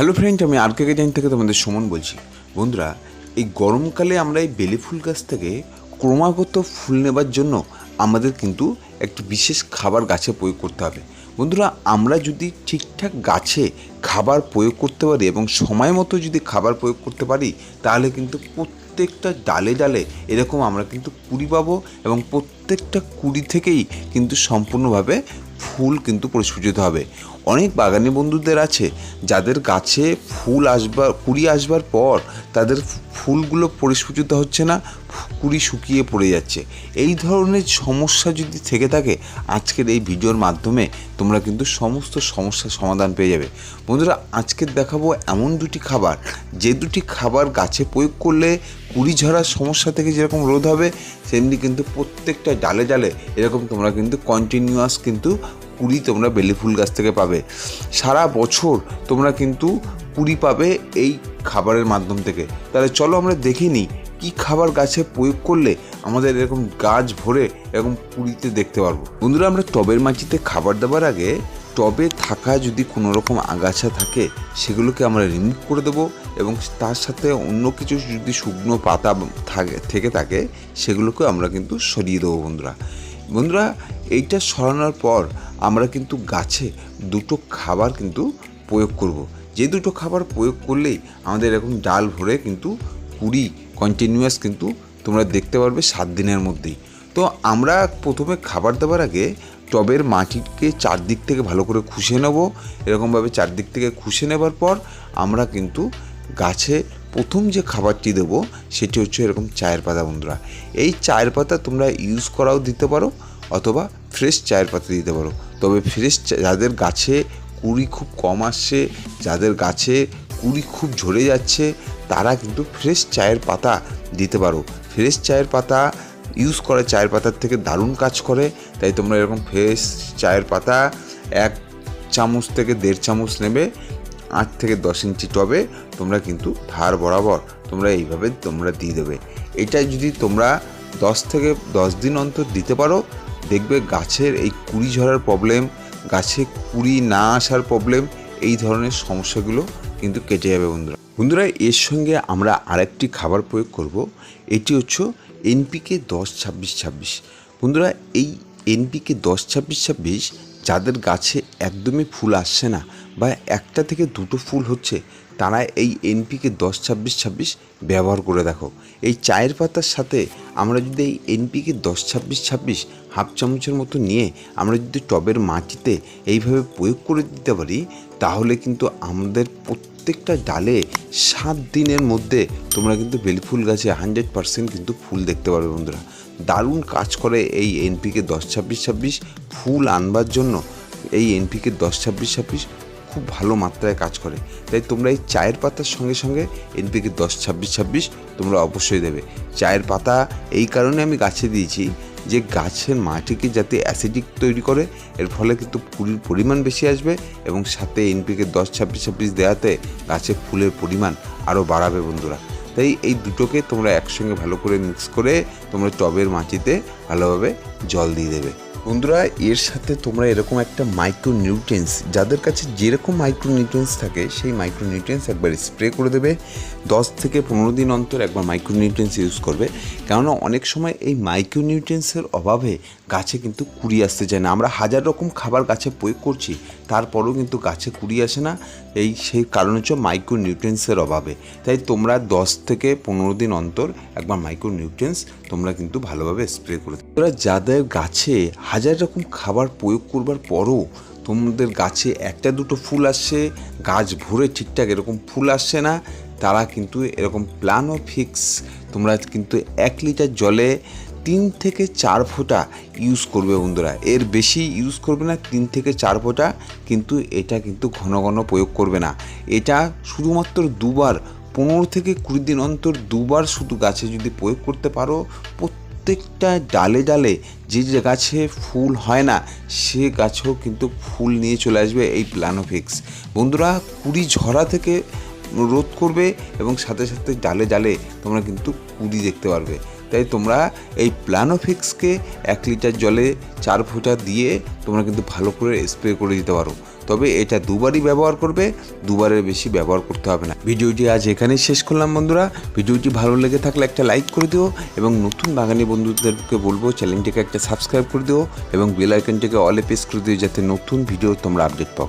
Hello friend আমি আর কে জাইন থেকে তোমাদের সুমন বলছি। বন্ধুরা, এই গরমকালে আমরা এই বেলি ফুল গাছ থেকে ক্রমাগত ফুল নেবার জন্য আমাদের কিন্তু একটি বিশেষ খাবার গাছে প্রয়োগ করতে হবে। বন্ধুরা, আমরা যদি ঠিকঠাক গাছে খাবার প্রয়োগ করতে পারি এবং সময় মতো যদি খাবার প্রয়োগ করতে পারি, তাহলে কিন্তু প্রত্যেকটা ডালে ডালে এরকম আমরা কিন্তু কুড়ি পাবো এবং প্রত্যেকটা কুড়ি থেকেই কিন্তু সম্পূর্ণভাবে ফুল কিন্তু পরিস্ফুটিত হবে। অনেক বাগানি বন্ধুদের আছে যাদের গাছে ফুল আসবার, কুড়ি আসবার পর তাদের ফুলগুলো পরিস্ফুটিত হচ্ছে না কুড়ি শুকিয়ে পড়ে যাচ্ছে। এই ধরনের সমস্যা যদি থেকে থাকে, আজকের এই ভিডিওর মাধ্যমে তোমরা কিন্তু সমস্ত সমস্যার সমাধান পেয়ে যাবে। বন্ধুরা, আজকে দেখাবো এমন দুটি খাবার, যে দুটি খাবার গাছে প্রয়োগ করলে কুড়ি ঝরার সমস্যা থেকে যেরকম রোধ হবে সেমনি কিন্তু প্রত্যেকটা ডালে ডালে এরকম তোমরা কিন্তু কন্টিনিউয়াস কিন্তু কুড়ি তোমরা বেলি ফুল গাছ থেকে পাবে। সারা বছর তোমরা কিন্তু কুড়ি পাবে এই খাবারের মাধ্যম থেকে। তাহলে চলো আমরা দেখে নিই কী খাবার গাছে প্রয়োগ করলে আমাদের এরকম গাছ ভরে এরকম কুড়িতে দেখতে পারব। বন্ধুরা, আমরা টবের মাটিতে খাবার দেওয়ার আগে টবে থাকা যদি কোনো রকম আগাছা থাকে, সেগুলোকে আমরা রিমুভ করে দেবো এবং তার সাথে অন্য কিছু যদি শুকনো পাতা থাকে, থেকে থাকে সেগুলোকে আমরা কিন্তু সরিয়ে দেবো বন্ধুরা। বন্ধুরা, এইটা সরানোর পর আমরা কিন্তু গাছে দুটো খাবার কিন্তু প্রয়োগ করব। যে দুটো খাবার প্রয়োগ করলেই আমাদের এরকম ডাল ভরে কিন্তু কুড়ি কন্টিনিউয়াস কিন্তু তোমরা দেখতে পারবে সাত দিনের মধ্যেই। তো আমরা প্রথমে খাবার দেওয়ার আগে টবের মাটিকে চারদিক থেকে ভালো করে খুশে নেব। এরকমভাবে চারদিক থেকে খুশে নেবার পর আমরা কিন্তু গাছে প্রথম যে খাবারটি দেব সেটি হচ্ছে এরকম চায়ের পাতা বন্ধুরা। এই চায়ের পাতা তোমরা ইউজ করাও দিতে পারো অথবা ফ্রেশ চায়ের পাতা দিতে পারো। তবে ফ্রেশ যাদের গাছে কুড়ি খুব কম আসছে, যাদের গাছে কুড়ি খুব ঝরে যাচ্ছে, তারা কিন্তু ফ্রেশ চায়ের পাতা দিতে পারো। ফ্রেশ চায়ের পাতা, ইউজ করা চায়ের পাতার থেকে দারুণ কাজ করে। তাই তোমরা এরকম ফ্রেশ চায়ের পাতা এক চামচ থেকে দেড় চামচ নেবে, আট থেকে দশ ইঞ্চি টবে, তোমরা কিন্তু ধার বরাবর তোমরা এইভাবে তোমরা দিয়ে দেবে। এটা যদি তোমরা দশ থেকে দশ দিন অন্তর দিতে পারো দেখবে গাছের এই কুড়ি ঝরার প্রবলেম গাছে কুড়ি না আসার প্রবলেম এই ধরনের সমস্যাগুলো কিন্তু কেটে যাবে বন্ধুরা। বন্ধুরা, এর সঙ্গে আমরা আরেকটি খাবার প্রয়োগ করব। এটি হচ্ছে এনপিকে দশ ছাব্বিশ ছাব্বিশ। বন্ধুরা, এই এনপিকে দশ ছাব্বিশ ছাব্বিশ যাদের গাছে একদমই ফুল আসছে না বা একটা থেকে দুটো ফুল হচ্ছে তারা এই এনপিকে দশ, ছাব্বিশ ছাব্বিশ ব্যবহার করে দেখো। এই চায়ের পাতার সাথে আমরা যদি এই এনপিকে দশ, ছাব্বিশ ছাব্বিশ হাফ চামচের মতো নিয়ে আমরা যদি টবের মাটিতে এইভাবে প্রয়োগ করে দিতে পারি, তাহলে কিন্তু আমাদের প্রত্যেকটা ডালে সাত দিনের মধ্যে তোমরা কিন্তু বেলফুল গাছে হান্ড্রেড পারসেন্ট কিন্তু ফুল দেখতে পারবে বন্ধুরা। দারুণ কাজ করে এই এনপিকে দশ, ছাব্বিশ ছাব্বিশ ফুল আনবার জন্য এই এনপিকে দশ, ছাব্বিশ ছাব্বিশ খুব ভালো মাত্রায় কাজ করে। তাই তোমরা এই চায়ের পাতার সঙ্গে সঙ্গে এনপিকে দশ, ছাব্বিশ ছাব্বিশ তোমরা অবশ্যই দেবে। চায়ের পাতা এই কারণে আমি গাছে দিয়েছি যে গাছের মাটিকে যাতে অ্যাসিডিক তৈরি করে, এর ফলে কিন্তু ফুলের পরিমাণ বেশি আসবে এবং সাথে এনপিকে দশ, ছাব্বিশ ছাব্বিশ দেওয়াতে গাছে ফুলের পরিমাণ আরও বাড়াবে বন্ধুরা। তাই এই দুটোকে তোমরা একসঙ্গে ভালো করে মিক্স করে তোমরা টবের মাটিতে ভালোভাবে জল দিয়ে দেবে। বন্ধুরা, এর সাথে তোমরা এরকম একটা মাইক্রো নিউট্রেন্স যাদের কাছে যেরকম মাইক্রো নিউট্রেন্স থাকে, সেই মাইক্রো নিউট্রেন্স একবার স্প্রে করে দেবে। দশ থেকে পনেরো দিন অন্তর একবার মাইক্রো নিউট্রেন্স ইউজ করবে। কেননা, অনেক সময় এই মাইক্রো নিউট্রেন্সের অভাবে গাছে কিন্তু কুড়ি আসতে চায় না। আমরা হাজার রকম খাবার গাছে প্রয়োগ করছি, তারপরেও কিন্তু গাছে কুড়ি আসে না। এই সেই কারণ হচ্ছে মাইক্রো নিউট্রেন্সের অভাবে। তাই তোমরা দশ থেকে পনেরো দিন অন্তর একবার মাইক্রো নিউট্রেন্স তোমরা কিন্তু ভালোভাবে স্প্রে করে তোমরা যাদের গাছে হাজার রকম খাবার প্রয়োগ করবার পরও তোমাদের গাছে একটা দুটো ফুল আসছে, গাছ ভরে ঠিকঠাক এরকম ফুল আসছে না, তারা কিন্তু এরকম প্লানো ফিক্স তোমরা কিন্তু এক লিটার জলে তিন থেকে চার ফোঁটা ইউজ করবে বন্ধুরা। এর বেশি ইউজ করবে না, তিন থেকে চার ফোঁটা, কিন্তু এটা কিন্তু ঘন ঘন প্রয়োগ করবে না। এটা শুধুমাত্র দুবার, পনেরো থেকে কুড়ি দিন অন্তর দুবার শুধু গাছে যদি প্রয়োগ করতে পারো প্রত্যেকটা ডালে ডালে যে যে গাছে ফুল হয় না, সে গাছেও কিন্তু ফুল নিয়ে চলে আসবে এই প্ল্যানোফিক্স বন্ধুরা, কুড়ি ঝরা থেকে রোধ করবে এবং সাথে সাথে ডালে ডালে তোমরা কিন্তু কুড়ি দেখতে পারবে। তাই তোমরা এই প্ল্যানোফিক্সকে এক লিটার জলে চার ফোঁটা দিয়ে তোমরা কিন্তু ভালো করে স্প্রে করে দিতে পারো। তবে এটা দুবারই ব্যবহার করবে, দুবারের বেশি ব্যবহার করতে হবে না। ভিডিওটি আজ এখানেই শেষ করলাম বন্ধুরা। ভিডিওটি ভালো লেগে থাকলে একটা লাইক করে দিও এবং নতুন বাগানি বন্ধুদেরকে বলব, চ্যানেলটিকে একটা সাবস্ক্রাইব করে দিও এবং বেল আইকনটিকে অলে প্রেস করে দিও যাতে নতুন ভিডিও তোমরা আপডেট পাও।